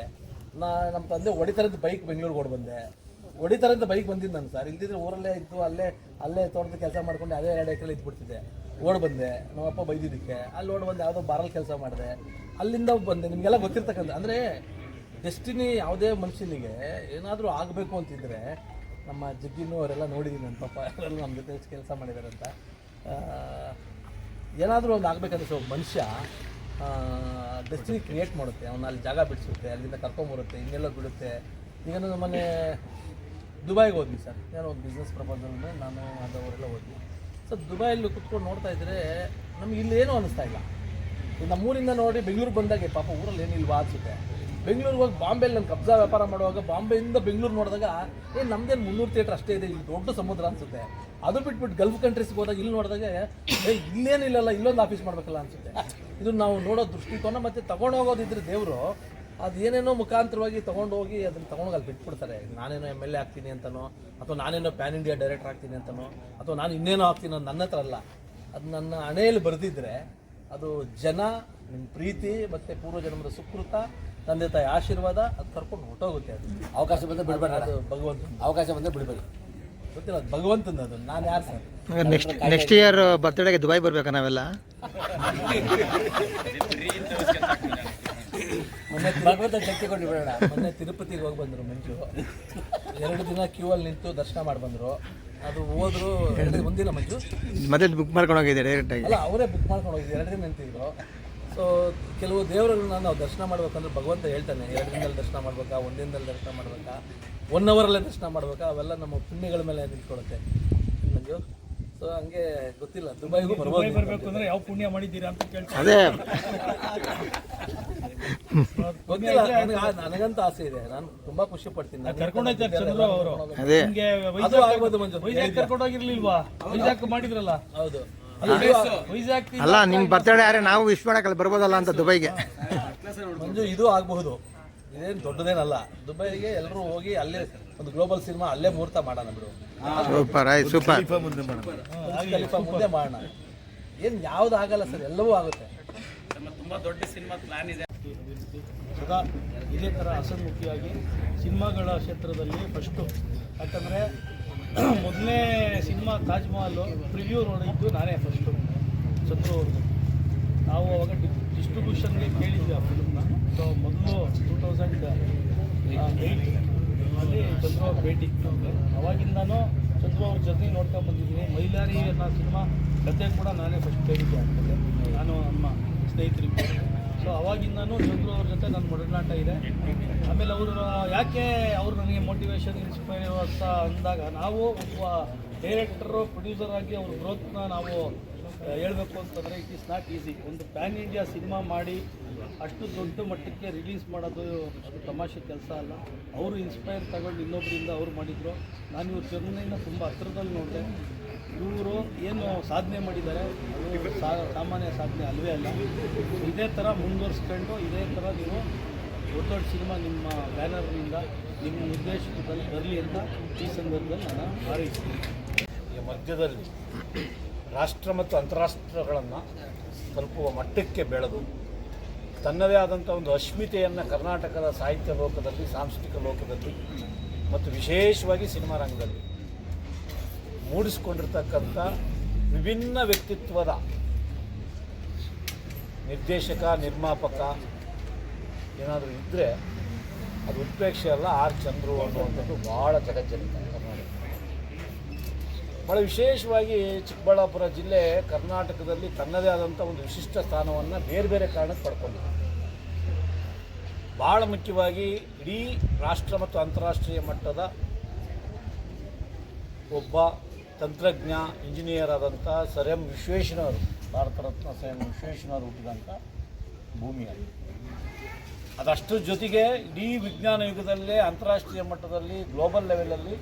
Speaker 1: ನಾ ನಮ್ಮ ತಂದೆ ಹೊಡಿತಾರದ ಬೈಕ್ ಬೆಂಗಳೂರಿಗೆ ಓಡಿ ಬಂದೆ. ಹೊಡಿತಾರಂತ ಬೈಕ್ ಬಂದಿದ್ದು ನಾನು ಸರ್ ಇಲ್ದಿದ್ರೆ ಊರಲ್ಲೇ ಇದ್ದು ಅಲ್ಲೇ ಅಲ್ಲೇ ತೋಟದ ಕೆಲಸ ಮಾಡ್ಕೊಂಡು ಅದೇ ಎರಡು ಎಕರೆ ಇದ್ಬಿಡ್ತಿದ್ದೆ. ಓಡ್ ಬಂದೆ ನಮ್ಮಪ್ಪ ಬೈದಿದ್ದಕ್ಕೆ. ಅಲ್ಲಿ ಓಡ್ ಬಂದು, ಯಾವುದೋ ಬಾರಲ್ ಕೆಲಸ ಮಾಡಿದೆ. ಅಲ್ಲಿಂದ ಬಂದೆ, ನಿಮಗೆಲ್ಲ ಗೊತ್ತಿರ್ತಕ್ಕಂಥ, ಅಂದರೆ ಡೆಸ್ಟಿನಿ ಯಾವುದೇ ಮನುಷ್ಯನಿಗೆ ಏನಾದರೂ ಆಗಬೇಕು ಅಂತಿದ್ರೆ ನಮ್ಮ ಜಗ್ಗಿನೂ ಅವರೆಲ್ಲ ನೋಡಿದ್ದೀನಿ ನನ್ನ ಪಾಪ. ಅವರೆಲ್ಲ ನಮ್ಮ ಜೊತೆ ಕೆಲಸ ಮಾಡಿದ್ದಾರೆ ಅಂತ. ಏನಾದರೂ ಒಂದು ಆಗಬೇಕಂದ್ರೆ ಒಬ್ಬ ಮನುಷ್ಯ ಡೆಸ್ಟಿನಿ ಕ್ರಿಯೇಟ್ ಮಾಡುತ್ತೆ. ಅವನ್ನ ಅಲ್ಲಿ ಜಾಗ ಬಿಡಿಸುತ್ತೆ, ಅಲ್ಲಿಂದ ಕರ್ಕೊಂಬರುತ್ತೆ ಇನ್ನೆಲ್ಲ ಬಿಡುತ್ತೆ ಈಗ ನಾನು ಮೊನ್ನೆ ದುಬೈಗೆ ಹೋದ್ವಿ ಸರ್. ಏನೋ ಒಂದು ಬಿಸ್ನೆಸ್ ಪ್ರಪೋಸಲ್ ನಾನು ಅದವರೆಲ್ಲ ಹೋದ್ವಿ. ಸೊ ದುಬೈಯಲ್ಲಿ ಕುತ್ಕೊಂಡು ನೋಡ್ತಾ ಇದ್ದರೆ ನಮ್ಗೆ ಇಲ್ಲಿ ಏನೂ ಅನ್ನಿಸ್ತಾ ಇಲ್ಲ. ಈಗ ನಮ್ಮೂರಿಂದ ನೋಡಿ ಬೆಂಗಳೂರು ಬಂದಾಗೆ ಪಾಪ ಊರಲ್ಲಿ ಏನಿಲ್ವಾ ಅನ್ಸುತ್ತೆ. ಬೆಂಗಳೂರಿಗೆ ಹೋಗಿ ಬಾಂಬೆಲಿ ನಾನು ಕಬ್ಜಾ ವ್ಯಾಪಾರ ಮಾಡುವಾಗ ಬಾಂಬೆಯಿಂದ ಬೆಂಗಳೂರು ನೋಡಿದಾಗ, ಏ, ನಮ್ದೇನು ಮುನ್ನೂರು ಥಿಯೇಟರ್ ಅಷ್ಟೇ ಇದೆ, ಇಲ್ಲಿ ದೊಡ್ಡ ಸಮುದ್ರ ಅನ್ಸುತ್ತೆ. ಅದು ಬಿಟ್ಬಿಟ್ಟು ಗಲ್ಫ್ ಕಂಟ್ರೀಸ್ಗೆ ಹೋದಾಗ ಇಲ್ಲಿ ನೋಡಿದಾಗ, ಏ ಇಲ್ಲೇನಿಲ್ಲಲ್ಲ ಇಲ್ಲೊಂದು ಆಫೀಸ್ ಮಾಡಬೇಕಲ್ಲ ಅನ್ಸುತ್ತೆ. ಇದು ನಾವು ನೋಡೋ ದೃಷ್ಟಿಕೋನ ಮತ್ತು ತಗೊಂಡೋಗೋದಿದ್ರೆ ದೇವರು ಅದು ಏನೇನೋ ಮುಖಾಂತರವಾಗಿ ತೊಗೊಂಡು ಹೋಗಿ ಅದನ್ನ ತೊಗೊಂಡೋಗಿ ಅಲ್ಲಿ ಬಿಟ್ಬಿಡ್ತಾರೆ. ನಾನೇನೋ ಎಂ ಎಲ್ ಎ ಆಗ್ತೀನಿ ಅಂತನೋ, ಅಥವಾ ನಾನೇನೋ ಪ್ಯಾನ್ ಇಂಡಿಯಾ ಡೈರೆಕ್ಟರ್ ಆಗ್ತೀನಿ ಅಂತನೋ, ಅಥವಾ ನಾನು ಇನ್ನೇನೋ ಆಗ್ತೀನಿ ಅನ್ನೋ ನನ್ನ ಹತ್ರ ಅಲ್ಲ. ಅದು ನನ್ನ ಹಣೆಯಲ್ಲಿ ಬರೆದಿದ್ರೆ ಅದು ಜನ ನಿಮ್ಮ ಪ್ರೀತಿ ಮತ್ತು ಪೂರ್ವಜನ್ಮದ ಸುಕೃತ ತಂದೆ ತಾಯಿ ಆಶೀರ್ವಾದ ಅದು ಕರ್ಕೊಂಡು ಹೊಟ್ಟೋಗುತ್ತೆ ಅದು.
Speaker 2: ಅವಕಾಶ ಬಂದರೆ ಬಿಡಬೇಡ
Speaker 1: ಅದು ಭಗವಂತ
Speaker 2: ಅವಕಾಶ ಬಂದರೆ ಬಿಡಬೇಡಿ.
Speaker 1: ಗೊತ್ತಿಲ್ಲ ಅದು ಭಗವಂತನ ಅದು ನಾನು ಯಾರು ಸರ್?
Speaker 3: ನೆಕ್ಸ್ಟ್ ನೆಕ್ಸ್ಟ್ ಇಯರ್ ಬರ್ತ್ಡೇಗೆ ದುಬೈ ಬರ್ಬೇಕಾ ನಾವೆಲ್ಲ?
Speaker 1: ಮೊನ್ನೆ
Speaker 2: ಭಗವಂತ ಶಕ್ತಿ ಕೊಟ್ಟು ಬಿಡೋಣ
Speaker 1: ಮೊನ್ನೆ ತಿರುಪತಿಗೆ ಹೋಗಿ ಬಂದರು ಮಂಜು. ಎರಡು ದಿನ ಕ್ಯೂ ಅಲ್ಲಿ ನಿಂತು ದರ್ಶನ ಮಾಡಿ ಬಂದರು. ಅದು ಹೋದ್ರು ಎರಡು ಒಂದಿನ ಮಂಜು.
Speaker 3: ಮತ್ತೆ ಬುಕ್ ಮಾಡ್ಕೊಂಡು ಹೋಗಿದ್ದೆ ಡೈರೆಕ್ಟಾಗಿ
Speaker 1: ಅಲ್ಲ ಅವರೇ ಬುಕ್ ಮಾಡ್ಕೊಂಡು ಹೋಗಿದ್ದೆ ಎರಡು ದಿನ ನಿಂತಿದ್ರು ಸೊ ಕೆಲವು ದೇವರುಗಳನ್ನ ನಾವು ದರ್ಶನ ಮಾಡ್ಬೇಕಂದ್ರೆ ಭಗವಂತ ಹೇಳ್ತಾನೆ ಎರಡು ದಿನದಲ್ಲಿ ದರ್ಶನ ಮಾಡ್ಬೇಕಾ ಒಂದು ದಿನದಲ್ಲಿ ದರ್ಶನ ಮಾಡ್ಬೇಕಾ ಒನ್ ಅವರಲ್ಲೇ ದರ್ಶನ ಮಾಡ್ಬೇಕಾ ಅವೆಲ್ಲ ನಮ್ಮ ಪುಣ್ಯಗಳ ಮೇಲೆ ನಿಂತ್ಕೊಳುತ್ತೆ ಮಂಜು ಸೊ ಹಂಗೆ ಗೊತ್ತಿಲ್ಲ ದುಬೈಗೂ ಬರ್ಬೋದು
Speaker 4: ಬರಬೇಕು ಅಂದ್ರೆ ಯಾವ ಪುಣ್ಯ ಮಾಡಿದ್ದೀರಾ ಅಂತ ಕೇಳ್ತಾರೆ
Speaker 3: ಅದೇ.
Speaker 1: ಗೊತ್ತಿಲ್ಲ ನನಗೆ ನನಗಂತೂ ಆಸೆ ಇದೆ ನಾನು ತುಂಬಾ ಖುಷಿ ಪಡ್ತೀನಿ.
Speaker 4: ಚಂದ್ರು ಅವರು?
Speaker 3: ಅದೇ.
Speaker 4: ನಿಮ್ಗೆ
Speaker 1: ಅದು ಆಗ್ಬೋದು ಮಂಜು
Speaker 4: ವೈಜಾಗ್ ಕರ್ಕೊಂಡು ಹೋಗಿರ್ಲಿಲ್ವಾ ವೈಜಾಗ್ ಮಾಡಿದ್ರಲ್ಲ?
Speaker 1: ಹೌದು.
Speaker 3: ಅಲ್ಲ ನಿಮ್ಮ ಬರ್ತಡೇ ಯಾರೇ ನಾವು ವಿಶ್ ಮಾಡಕ್ಕಲ್ಲ ಬರ್ಬೋದಲ್ಲ ಅಂತ ದುಬೈಗೆ.
Speaker 1: ಮಂಜು ಇದು ಆಗಬಹುದು. ಇದೇನು ದೊಡ್ಡದೇನಲ್ಲ. ದುಬೈಗೆ ಎಲ್ಲರೂ ಹೋಗಿ ಅಲ್ಲೇ ಒಂದು ಗ್ಲೋಬಲ್ ಸಿನಿಮಾ ಅಲ್ಲೇ ಮುಹೂರ್ತ ಮಾಡೋಣ ಬಿಡು.
Speaker 3: ಸೂಪರ್ ಆಯ್ತು ಸೂಪರ್
Speaker 1: ಮುಂದೆ ಮಾಡೋಣ. ಏನು ಯಾವ್ದು ಆಗಲ್ಲ ಸರ್ ಎಲ್ಲವೂ ಆಗುತ್ತೆ.
Speaker 4: ತುಂಬಾ ದೊಡ್ಡ ಸಿನಿಮಾ ಪ್ಲಾನ್ ಸದಾ ಇದೇ ಥರ ಹಸನ್ಮುಖಿಯಾಗಿ ಸಿನಿಮಾಗಳ ಕ್ಷೇತ್ರದಲ್ಲಿ ಫಸ್ಟು ಯಾಕಂದರೆ ಮೊದಲನೇ ಸಿನಿಮಾ ತಾಜ್ ಮಹಲ್ ಪ್ರಿವ್ಯೂ ನೋಡಿದ್ದು ನಾನೇ ಫಸ್ಟು ಚಂದ್ರು ಅವ್ರದ್ದು. ನಾವು ಅವಾಗ ಡಿಸ್ಟ್ರಿಬ್ಯೂಷನ್ಗೆ ಕೇಳಿದ್ವಿ ಆ ಫಿಲ್ಮ್ನ ಸೊ ಮೊದಲು ಟೂ ತೌಸಂಡ್ ಏಯ್ಟ್ ಅಲ್ಲಿ ಚಂದ್ರು ಅವ್ರ ಭೇಟಿ ಅವಾಗಿಂದನೂ ಚಂದ್ರು ಅವ್ರ ಜರ್ನಿ ನೋಡ್ಕೊಂಡು ಬಂದಿದ್ದೀನಿ. ಮೈಲಾರಿ ಅನ್ನೋ ಸಿನಿಮಾ ಕತೆ ಕೂಡ ನಾನೇ ಫಸ್ಟ್ ಕೇಳಿದ್ದೆ ಆಗ್ತದೆ ನಾನು ನಮ್ಮ ಸ್ನೇಹಿತರಿಗೆ ಸೊ ಅವಾಗಿಂದನೂ ಚಂದ್ರು ಅವ್ರ ಜೊತೆ ನನ್ನ ಒಡನಾಟ ಇದೆ. ಆಮೇಲೆ ಅವರು ಯಾಕೆ ಅವರು ನನಗೆ ಮೋಟಿವೇಶನ್ ಇನ್ಸ್ಪೈರ್ ಅಂತ ಅಂದಾಗ ನಾವು ಒಬ್ಬ ಡೈರೆಕ್ಟರು ಪ್ರೊಡ್ಯೂಸರ್ ಆಗಿ ಅವ್ರ ಗ್ರೋತ್ನ ನಾವು ಹೇಳಬೇಕು ಅಂತಂದರೆ ಇಟ್ ಈಸ್ ನಾಟ್ ಈಸಿ ಒಂದು ಪ್ಯಾನ್ ಇಂಡಿಯಾ ಸಿನಿಮಾ ಮಾಡಿ ಅಷ್ಟು ದೊಡ್ಡ ಮಟ್ಟಕ್ಕೆ ರಿಲೀಸ್ ಮಾಡೋದು ಅದು ತಮಾಷೆ ಕೆಲಸ ಅಲ್ಲ. ಅವರು ಇನ್ಸ್ಪೈರ್ ತಗೊಂಡು ಇನ್ನೊಬ್ಬರಿಂದ ಅವ್ರು ಮಾಡಿದರು. ನಾನು ಇವ್ರ ಜರ್ನಿನ ತುಂಬ ಹತ್ರದಲ್ಲಿ ನೋಡಿದೆ. ಇವರು ಏನು ಸಾಧನೆ ಮಾಡಿದ್ದಾರೆ, ಅದು ಸಾಮಾನ್ಯ ಸಾಧನೆ ಅಲ್ಲವೇ ಅಲ್ಲ. ಇದೇ ಥರ ಮುಂದುವರಿಸ್ಕೊಂಡು, ಇದೇ ಥರ ನೀವು ದೊಡ್ಡ ದೊಡ್ಡ ಸಿನಿಮಾ ನಿಮ್ಮ ಬ್ಯಾನರ್ನಿಂದ, ನಿಮ್ಮ ನಿರ್ದೇಶಕದಲ್ಲಿ ಬರಲಿ ಅಂತ ಈ ಸಂದರ್ಭದಲ್ಲಿ ನಾನು ಹಾರೈಸ್ತೀನಿ.
Speaker 5: ಈ ಮಧ್ಯದಲ್ಲಿ ರಾಷ್ಟ್ರ ಮತ್ತು ಅಂತಾರಾಷ್ಟ್ರಗಳನ್ನು ತಲುಪುವ ಮಟ್ಟಕ್ಕೆ ಬೆಳೆದು, ತನ್ನದೇ ಆದಂಥ ಒಂದು ಅಸ್ಮಿತೆಯನ್ನು ಕರ್ನಾಟಕದ ಸಾಹಿತ್ಯ ಲೋಕದಲ್ಲಿ, ಸಾಂಸ್ಕೃತಿಕ ಲೋಕದಲ್ಲಿ, ಮತ್ತು ವಿಶೇಷವಾಗಿ ಸಿನಿಮಾ ರಂಗದಲ್ಲಿ. ಮೂಡಿಸಿಕೊಂಡಿರ್ತಕ್ಕಂಥ ವಿಭಿನ್ನ ವ್ಯಕ್ತಿತ್ವದ ನಿರ್ದೇಶಕ, ನಿರ್ಮಾಪಕ ಏನಾದರೂ ಇದ್ದರೆ ಅದು ಉತ್ಪ್ರೇಕ್ಷೆ ಅಲ್ಲ ಆರ್ ಚಂದ್ರು ಅನ್ನುವಂಥದ್ದು ಭಾಳ ಜಗಜ್ಜನಿತ ಕರ್ನಾಟಕ ಭಾಳ ವಿಶೇಷವಾಗಿ ಚಿಕ್ಕಬಳ್ಳಾಪುರ ಜಿಲ್ಲೆ ಕರ್ನಾಟಕದಲ್ಲಿ ತನ್ನದೇ ಆದಂಥ ಒಂದು ವಿಶಿಷ್ಟ ಸ್ಥಾನವನ್ನು ಬೇರೆ ಬೇರೆ ಕಾರಣಕ್ಕೆ ಪಡ್ಕೊಂಡಿದೆ. ಭಾಳ ಮುಖ್ಯವಾಗಿ ಇಡೀ ರಾಷ್ಟ್ರ ಮತ್ತು ಅಂತಾರಾಷ್ಟ್ರೀಯ ಮಟ್ಟದ ಒಬ್ಬ ತಂತ್ರಜ್ಞ ಇಂಜಿನಿಯರ್ ಆದಂಥ ಸರ್ ಎಂ ವಿಶ್ವೇಶ್ವರವರು ಭಾರತ ರತ್ನ ಸರ್ ಎಂ ವಿಶ್ವೇಶ್ವರವರು ಹುಟ್ಟಿದಂಥ ಭೂಮಿಯಾಗಿದೆ. ಅದಷ್ಟರ ಜೊತೆಗೆ ಇಡೀ ವಿಜ್ಞಾನ ಯುಗದಲ್ಲೇ ಅಂತಾರಾಷ್ಟ್ರೀಯ ಮಟ್ಟದಲ್ಲಿ ಗ್ಲೋಬಲ್ ಲೆವೆಲಲ್ಲಿ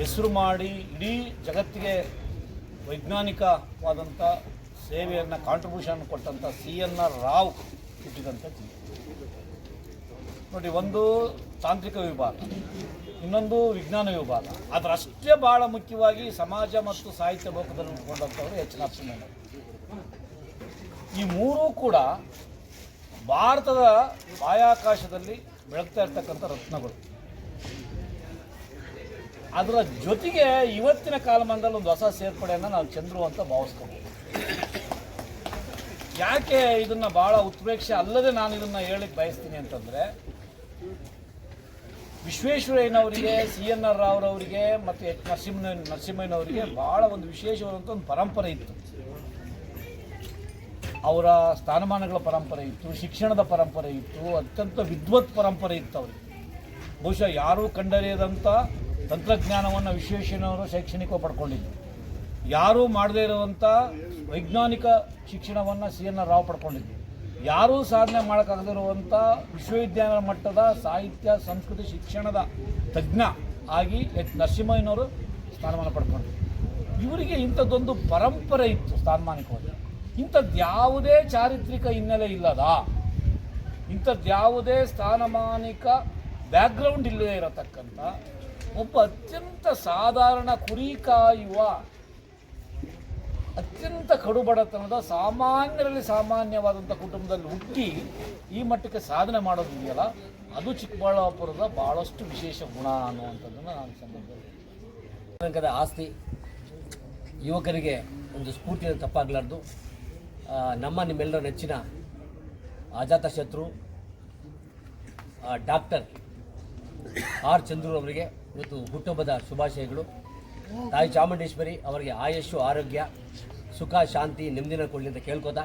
Speaker 5: ಹೆಸರು ಮಾಡಿ ಇಡೀ ಜಗತ್ತಿಗೆ ವೈಜ್ಞಾನಿಕವಾದಂಥ ಸೇವೆಯನ್ನು ಕಾಂಟ್ರಿಬ್ಯೂಷನ್ ಕೊಟ್ಟಂಥ ಸಿ ಎನ್ ಆರ್ ರಾವ್ ಹುಟ್ಟಿದಂಥ ನೋಡಿ, ಒಂದು ತಾಂತ್ರಿಕ ವಿಭಾಗ. ಇನ್ನೊಂದು ವಿಜ್ಞಾನ ವಿಭಾಗ. ಅದರಷ್ಟೇ ಭಾಳ ಮುಖ್ಯವಾಗಿ ಸಮಾಜ ಮತ್ತು ಸಾಹಿತ್ಯ ಲೋಕದಲ್ಲಿ ಉಳ್ಕೊಂಡಂಥವ್ರು ಹೆಚ್ಚಿನ ನರಸಿಂಹಯ್ಯ ಈ ಮೂರೂ ಕೂಡ ಭಾರತದ ಬಾಹ್ಯಾಕಾಶದಲ್ಲಿ ಬೆಳಗ್ತಾ ಇರ್ತಕ್ಕಂಥ ರತ್ನಗಳು. ಅದರ ಜೊತೆಗೆ ಇವತ್ತಿನ ಕಾಲಮಾನದಲ್ಲಿ ಒಂದು ಹೊಸ ಸೇರ್ಪಡೆಯನ್ನು ನಾವು ಚಂದ್ರು ಅಂತ ಭಾವಿಸ್ಕೊಬೋದು ಯಾಕೆ ಇದನ್ನು ಭಾಳ ಉತ್ಪ್ರೇಕ್ಷೆ ಅಲ್ಲದೆ ನಾನು ಇದನ್ನು ಹೇಳಕ್ಕೆ ಬಯಸ್ತೀನಿ ಅಂತಂದರೆ ವಿಶ್ವೇಶ್ವರಯ್ಯನವರಿಗೆ, ಸಿ ಎನ್ ಆರ್ ರಾವ್ರವರಿಗೆ ಮತ್ತು ಎಚ್ ನರಸಿಂಹ ನರಸಿಂಹಯ್ಯನವರಿಗೆ ಭಾಳ ಒಂದು ವಿಶೇಷವಾದಂಥ ಒಂದು ಪರಂಪರೆ ಇತ್ತು. ಅವರ ಸ್ಥಾನಮಾನಗಳ ಪರಂಪರೆ ಇತ್ತು, ಶಿಕ್ಷಣದ ಪರಂಪರೆ ಇತ್ತು, ಅತ್ಯಂತ ವಿದ್ವತ್ ಪರಂಪರೆ ಇತ್ತು ಅವರಿಗೆ. ಬಹುಶಃ ಯಾರೂ ಕಂಡರಿಯದಂಥ ತಂತ್ರಜ್ಞಾನವನ್ನು ವಿಶ್ವೇಶ್ವರಯ್ಯನವರು ಶೈಕ್ಷಣಿಕ ಪಡ್ಕೊಂಡಿದ್ರು. ಯಾರೂ ಮಾಡದೇ ಇರುವಂಥ ವೈಜ್ಞಾನಿಕ ಶಿಕ್ಷಣವನ್ನು ಸಿ ಎನ್ ಆರ್ ರಾವ್ ಪಡ್ಕೊಂಡಿದ್ರು. ಯಾರೂ ಸಾಧನೆ ಮಾಡೋಕ್ಕಾಗದಿರುವಂಥ ವಿಶ್ವವಿದ್ಯಾಲಯ ಮಟ್ಟದ ಸಾಹಿತ್ಯ, ಸಂಸ್ಕೃತಿ, ಶಿಕ್ಷಣದ ತಜ್ಞ ಆಗಿ ಎಚ್. ನರಸಿಂಹಯ್ಯನವರು ಸ್ಥಾನಮಾನ ಪಡ್ಕೊಂಡ್ರು. ಇವರಿಗೆ ಇಂಥದ್ದೊಂದು ಪರಂಪರೆ ಇತ್ತು ಸ್ಥಾನಮಾನಿಕವಾಗಿ ಇಂಥದ್ದು ಯಾವುದೇ ಚಾರಿತ್ರಿಕ ಹಿನ್ನೆಲೆ ಇಲ್ಲದ ಇಂಥದ್ಯಾವುದೇ ಸ್ಥಾನಮಾನಿಕ ಬ್ಯಾಕ್ಗ್ರೌಂಡ್ ಇಲ್ಲದೆ ಇರತಕ್ಕಂಥ, ಒಬ್ಬ ಅತ್ಯಂತ ಸಾಧಾರಣ ಕುರಿ ಕಾಯುವ ಅತ್ಯಂತ ಕಡುಬಡತನದ, ಸಾಮಾನ್ಯರಲ್ಲಿ ಸಾಮಾನ್ಯವಾದಂಥ ಕುಟುಂಬದಲ್ಲಿ ಹುಟ್ಟಿ ಈ ಮಟ್ಟಕ್ಕೆ ಸಾಧನೆ ಮಾಡೋದಿದೆಯಲ್ಲ ಅದು ಚಿಕ್ಕಬಳ್ಳಾಪುರದ ಭಾಳಷ್ಟು ವಿಶೇಷ ಗುಣ ಅನ್ನುವಂಥದ್ದನ್ನು ನಾನು ಸಂದರ್ಭದಲ್ಲಿ
Speaker 2: ಆಸ್ತಿ, ಯುವಕರಿಗೆ ಒಂದು ಸ್ಫೂರ್ತಿ ತಪ್ಪಾಗಲಾರ್ದು. ನಮ್ಮ ನಿಮ್ಮೆಲ್ಲರ ನೆಚ್ಚಿನ ಅಜಾತಶತ್ರು ಡಾಕ್ಟರ್ ಆರ್ ಚಂದ್ರು ಅವರಿಗೆ ಇವತ್ತು ಹುಟ್ಟುಹಬ್ಬದ ಶುಭಾಶಯಗಳು. ತಾಯಿ ಚಾಮುಂಡೇಶ್ವರಿ ಅವರಿಗೆ ಆಯಸ್ಸು, ಆರೋಗ್ಯ. ಸುಖ, ಶಾಂತಿ, ನೆಮ್ಮದಿನ ಕೊಡಲಿ ಅಂತ ಕೇಳ್ಕೊತಾ.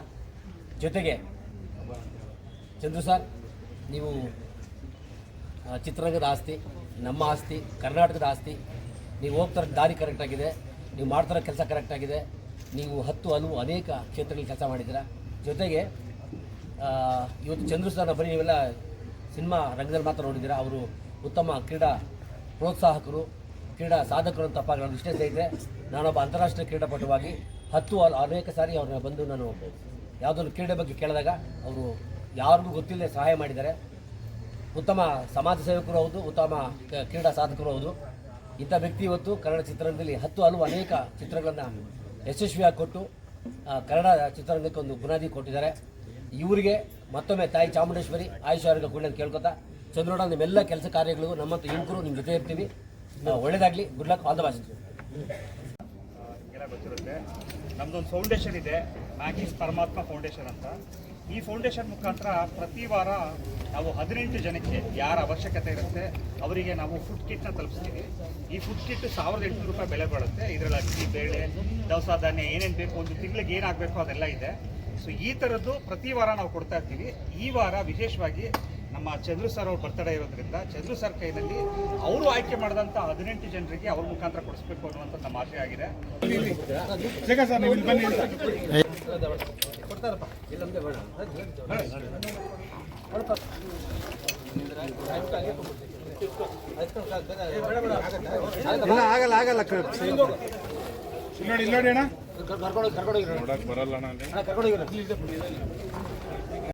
Speaker 2: ಜೊತೆಗೆ, ಚಂದ್ರು ಸರ್, ನೀವು ಚಿತ್ರರಂಗದ ಆಸ್ತಿ, ನಮ್ಮ ಆಸ್ತಿ, ಕರ್ನಾಟಕದ ಆಸ್ತಿ, ನೀವು ಹೋಗ್ತಾರ ದಾರಿ ಕರೆಕ್ಟಾಗಿದೆ ನೀವು ಮಾಡ್ತಾರೋ ಕೆಲಸ ಕರೆಕ್ಟಾಗಿದೆ ನೀವು ಹತ್ತು ಹಲವು ಅನೇಕ ಕ್ಷೇತ್ರಗಳಲ್ಲಿ ಕೆಲಸ ಮಾಡಿದ್ದೀರ. ಜೊತೆಗೆ ಇವತ್ತು ಚಂದ್ರು ಸರ್ ಬರೀ ನೀವೆಲ್ಲ ಸಿನಿಮಾ ರಂಗದಲ್ಲಿ ಮಾತ್ರ ನೋಡಿದ್ದೀರಾ. ಅವರು ಉತ್ತಮ ಕ್ರೀಡಾ ಪ್ರೋತ್ಸಾಹಕರು, ಕ್ರೀಡಾ ಸಾಧಕರು ಅಂತ ತಪ್ಪಾಗಲು ಇಷ್ಟೇ ಸಹಿತ ನಾನೊಬ್ಬ ಅಂತಾರಾಷ್ಟ್ರೀಯ ಕ್ರೀಡಾಪಟುವಾಗಿ ಹತ್ತು ಅನೇಕ ಸಾರಿ ಅವ್ರನ್ನ ಬಂದು ನಾನು ಯಾವುದೊಂದು ಕ್ರೀಡೆ ಬಗ್ಗೆ ಕೇಳಿದಾಗ ಅವರು ಯಾರಿಗೂ ಗೊತ್ತಿಲ್ಲದೆ ಸಹಾಯ ಮಾಡಿದ್ದಾರೆ. ಉತ್ತಮ ಸಮಾಜ ಸೇವಕರು ಹೌದು, ಉತ್ತಮ ಕ್ರೀಡಾ ಸಾಧಕರು ಹೌದು. ಇಂಥ ವ್ಯಕ್ತಿ ಇವತ್ತು ಕನ್ನಡ ಚಿತ್ರರಂಗದಲ್ಲಿ ಹತ್ತು ಹಲವು ಅನೇಕ ಚಿತ್ರಗಳನ್ನು ಯಶಸ್ವಿಯಾಗಿ ಕೊಟ್ಟು ಕನ್ನಡ ಚಿತ್ರರಂಗಕ್ಕೆ ಒಂದು ಬುನಾದಿ ಕೊಟ್ಟಿದ್ದಾರೆ. ಇವರಿಗೆ ಮತ್ತೊಮ್ಮೆ ತಾಯಿ ಚಾಮುಂಡೇಶ್ವರಿ, ಆಯುಷ್ ಆರೋಗ್ಯ ಕೂಡ ಕೇಳ್ಕೊತಾ ಚಂದ್ರೋಡ ನಿಮ್ಮೆಲ್ಲ ಕೆಲಸ ಕಾರ್ಯಗಳಿಗೂ ನಮ್ಮಂತ ಯುವಕರು ನಿಮ್ಮ ಜೊತೆ ಇರ್ತೀವಿ. ಒಳ್ಳೇದಾಗಲಿ. Good luck all the best
Speaker 6: ಗೊತ್ತಿರುತ್ತೆ. ನಮ್ದೊಂದು ಫೌಂಡೇಶನ್ ಇದೆ ಮ್ಯಾಗಿಸ್ ಪರಮಾತ್ಮ ಫೌಂಡೇಶನ್ ಅಂತ. ಈ ಫೌಂಡೇಶನ್ ಮುಖಾಂತರ ಪ್ರತಿ ವಾರ ನಾವು ಹದಿನೆಂಟು ಜನಕ್ಕೆ ಯಾರ ಅವಶ್ಯಕತೆ ಇರುತ್ತೆ, ಅವರಿಗೆ ನಾವು ಫುಡ್ ಕಿಟ್ನ ತಲುಪಿಸ್ತೀವಿ. ಈ ಫುಡ್ ಕಿಟ್ ಸಾವಿರದ ಎಂಟುನೂರು ರೂಪಾಯಿ ಬೆಲೆ ಬೀಳುತ್ತೆ. ಇದರಲ್ಲಿ ಅಕ್ಕಿ ಬೇಳೆ, ದವಸ ಧಾನ್ಯ ಏನೇನು ಬೇಕು, ಒಂದು ತಿಂಗಳಿಗೆ ಏನಾಗಬೇಕು ಅದೆಲ್ಲ ಇದೆ. ಸೊ ಈ ಥರದ್ದು ಪ್ರತಿ ವಾರ ನಾವು ಕೊಡ್ತಾ ಇರ್ತೀವಿ. ಈ ವಾರ ವಿಶೇಷವಾಗಿ ನಮ್ಮ ಚಂದ್ರು ಸರ್ ಅವ್ರ ಬರ್ತಡೇ ಇರೋದ್ರಿಂದ ಚಂದ್ರು ಸರ್ ಕೈನಲ್ಲಿ ಅವರು ಆಯ್ಕೆ ಮಾಡಿದಂಥ ಹದಿನೆಂಟು ಜನರಿಗೆ ಅವ್ರ ಮುಖಾಂತರ ಕೊಡಿಸ್ಬೇಕು ಅನ್ನುವಂಥ ನಮ್ಮ ಆಶೆ ಆಗಿದೆ.
Speaker 3: ಇಲ್ಲ ಆಗಲ್ಲ ಆಗಲ್ಲ
Speaker 2: ಕರ್ಕೊಂಡು ಕರ್ಕೊಂಡು
Speaker 7: ನೋಡಕ್ ಬರಲ್ಲ ಅಣ್ಣ ಅಲ್ಲಿ
Speaker 2: ಕರ್ಕೊಂಡು